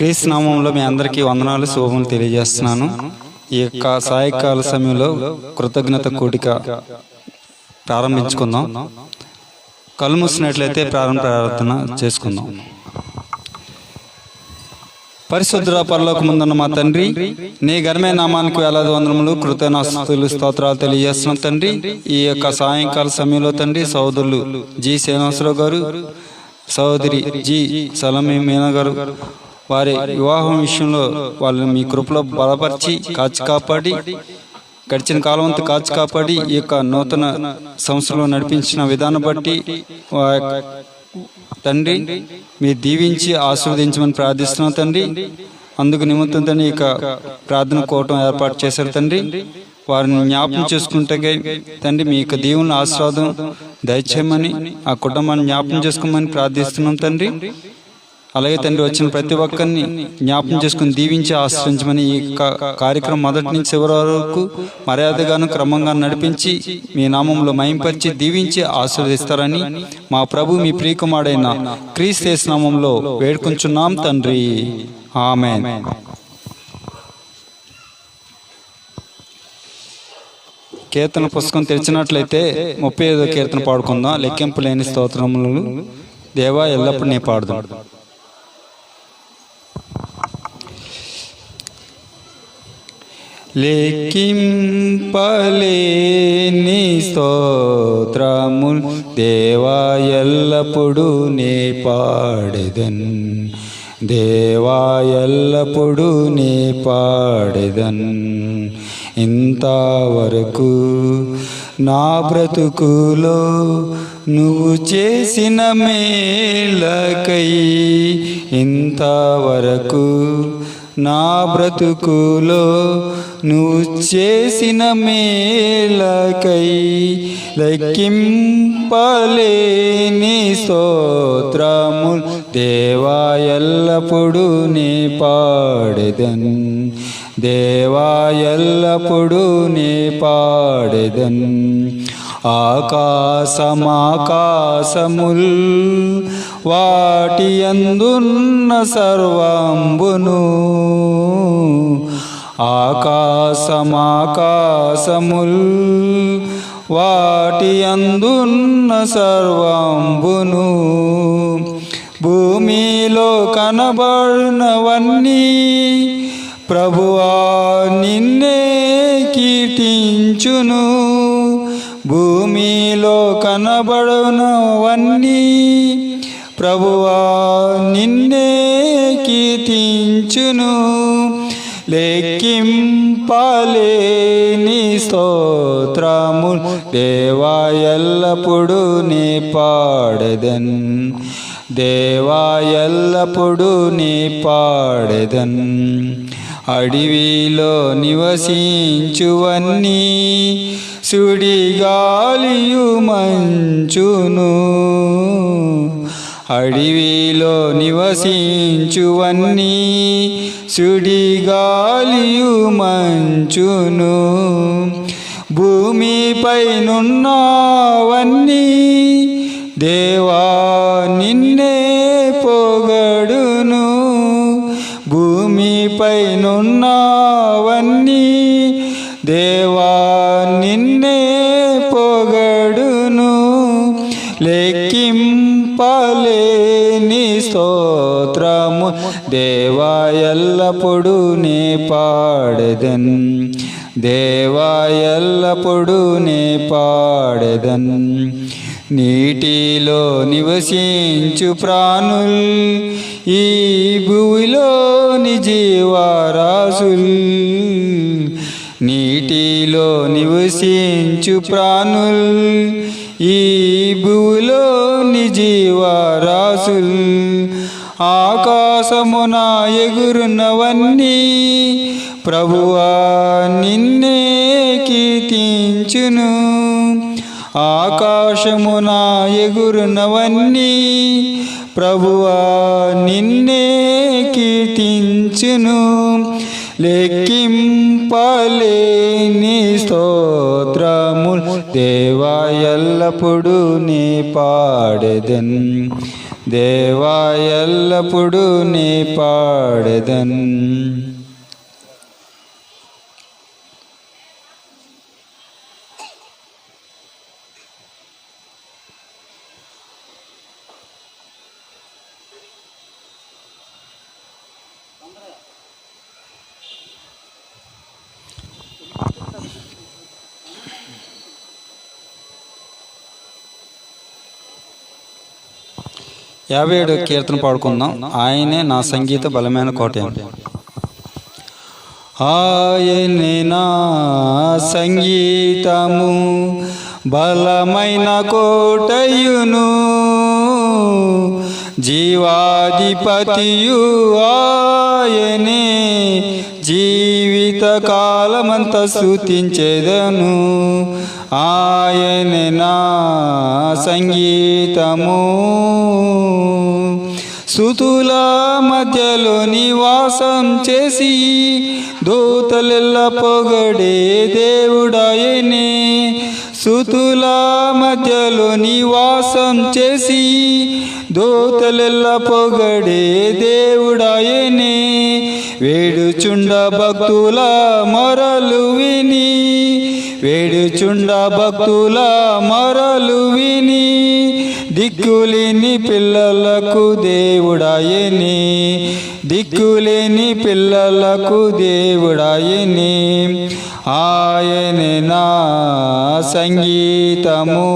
క్రీస్తు నామంలో మీ అందరికీ వందనాలు శుభములు తెలియజేస్తున్నాను. ఈ యొక్క సాయంకాల సమయంలో కృతజ్ఞత కూడిక ప్రారంభించుకుందాం. కళ్ళు మూసినట్లయితే ప్రారంభ ప్రార్థన చేసుకుందాం. పరిశుద్ధ పరలోక ముందున్న మా తండ్రి నీ ఘనమే నామానికి వేలాది వందనములు కృతజ్ఞతలు స్తోత్రాలు తెలియజేస్తున్నాం తండ్రి. ఈ యొక్క సాయంకాల సమయంలో తండ్రి సోదరులు జి శ్రీనివాసరావు గారు సోదరి జి సలమీ మీనా గారు వారి వివాహం విషయంలో వాళ్ళని మీ కృపలో బలపరిచి కాచి కాపాడి గడిచిన కాలం అంతా కాచి కాపాడి ఈ యొక్క నూతన సంవత్సరంలో నడిపించిన విధానం బట్టి యొక్క తండ్రి మీరు దీవించి ఆశీర్వదించమని ప్రార్థిస్తున్నాం తండ్రి. అందుకు నిమిత్తం తండ్రి ఇక ప్రార్థన కోవటం ఏర్పాటు చేశారు తండ్రి. వారిని జ్ఞాపకం చేసుకుంటే తండ్రి మీ యొక్క దేవుని ఆస్వాదం దయచేయమని ఆ కుటుంబాన్ని జ్ఞాపకం చేసుకోమని ప్రార్థిస్తున్నాం తండ్రి. అలాగే తండ్రి వచ్చిన ప్రతి ఒక్కరిని జ్ఞాపకం చేసుకుని దీవించి ఆశ్రయించమని ఈ కార్యక్రమం మొదటి నుంచి చివరి వరకు మర్యాదగాను క్రమంగా నడిపించి మీ నామంలో మయంపరిచి దీవించి ఆశీర్వదిస్తారని మా ప్రభు మీ ప్రియకుమాడైన క్రీస్తేస్ నామంలో వేడుకుంటున్నాం తండ్రి. ఆమె కీర్తన పుస్తకం తెరిచినట్లయితే ముప్పై ఐదో కీర్తన పాడుకుందాం. లెక్కింపు లేని స్తోత్రములు దేవా ఎల్లప్పుడు నీ పాడుదాం. లెక్కింపలేని స్తోత్రముల్ దేవా ఎల్లప్పుడు నే పాడెదన్. దేవా ఎల్లప్పుడు నే పాడెదన్. ఇంతవరకు నా బ్రతుకులో నువ్వు చేసిన మేలకై ఇంతవరకు నా బ్రతుకులో నువ్వు చేసిన మేలకై లెక్కింపలేని స్తోత్రము దేవా ఎల్లప్పుడు నీ పాడెదన్. దేవా ఎల్లప్పుడు నీ పాడెదన్. ఆకాశమాకాశముల్ వాటి అందున్న సర్వంబును ఆకాశమాకాశముల్ వాటి అందున్న సర్వంబును భూమిలో కనబడినవన్నీ ప్రభువా నిన్నే కీర్తించును. భూమిలో కనబడనవన్నీ ప్రభువా నిన్నే కీర్తించును. లెక్కింపలేని స్తోత్రము దేవా ఎల్లప్పుడు నీ పాడెదన్. దేవా ఎల్లప్పుడు నీ పాడెదన్. అడవిలో నివసించువన్నీ సుడిగాలియు మంచును. అడవిలో నివసించువన్నీ సుడిగాలియు మంచును. భూమిపై నున్నవన్నీ దేవా నిన్నే పొగడును. భూమిపై దేవా ఎల్లప్పుడు నే పాడెదన్. దేవా ఎల్లప్పుడు నే పాడెదన్. నీటిలో నివసించు ప్రాణుల్ ఈ భూమిలోని జీవారాసుల్ నీటిలో నివసించు ప్రాణుల్ ఈ రాసుల్ ఆ ఆకాశమున ఎగురున్నవన్నీ ప్రభువా నిన్నే కీర్తించును. ఆకాశమున ఎగురునవన్నీ ప్రభువా నిన్నే కీర్తించును. లెక్కింపలేని స్తోత్రముల్ దేవా ఎల్లప్పుడూ నీ పాడెదన్. దేవా ఎల్లప్పుడూ నీ పాడెదన్. యాభై ఏడు కీర్తన పాడుకుందాం. ఆయనే నా సంగీత బలమైన కోట ఆయనే నా సంగీతము బలమైన కోటయును జీవాధిపతియు ఆయనే జీవిత కాలమంత స్థుతించేదను ఆయనే నా సంగీతము సుతుల మధ్యలో నివాసం చేసి దూతలెల్ల పొగడే దేవుడాయనే సుతుల మధ్యలో నివాసం చేసి దూతలెల్ల పొగడే దేవుడాయనే వేడుచుండ భక్తుల మరలు విని వేడుచుండ భక్తుల మరలు విని దిక్కులేని పిల్లలకు దేవుడాయని దిక్కులేని పిల్లలకు దేవుడాయని ఆయనే నా సంగీతము.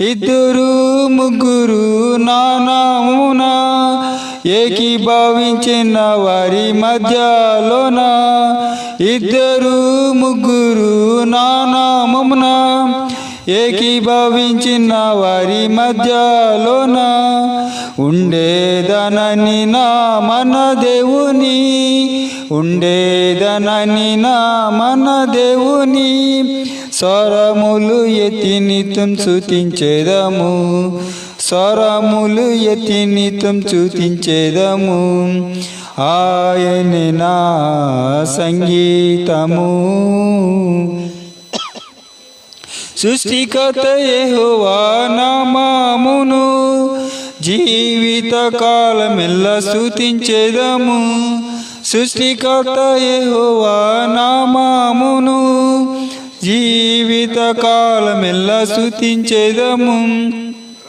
ఇద్దరు ముగ్గురు నానామున ఏకీభవించిన వారి మధ్యలోన ఇద్దరు ముగ్గురు నా ఏకీభవించిన వారి మధ్యలోన ఉండేదనని నా మన దేవుని ఉండేదనని నా మన దేవుని. స్వరములు ఎత్తి నిత్యం స్వరములు ఎత్తి నిత్యం ఆయన ఆయనే నా సంగీతము. సృష్టికత యెహోవా నామమును జీవిత కాలమెల్ల స్థుతించేదము సృష్టికత యెహోవా నామమును జీవిత కాలమెల్ల స్థుతించేదము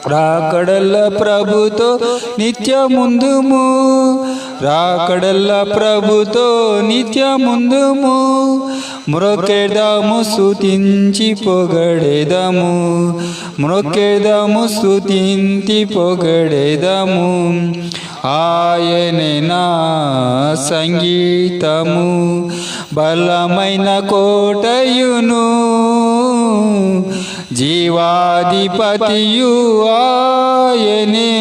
రాకడల్ల ప్రభుతో నిత్య ముందుము రాకడల్ల ప్రభుతో నిత్య ముందుము మ్రొక్కెదాము సుతించి పొగడేదము. మ్రొక్కెదాము సుతించి పొగడేదము. ఆయనే నా సంగీతము. బలమైన కోటయును. జీవాధిపతియు ఆయనే.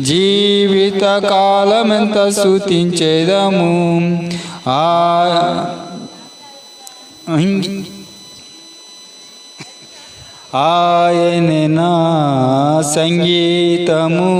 జీవిత కాలమంత స్థుతించేదము ఆ నా సంగీతము.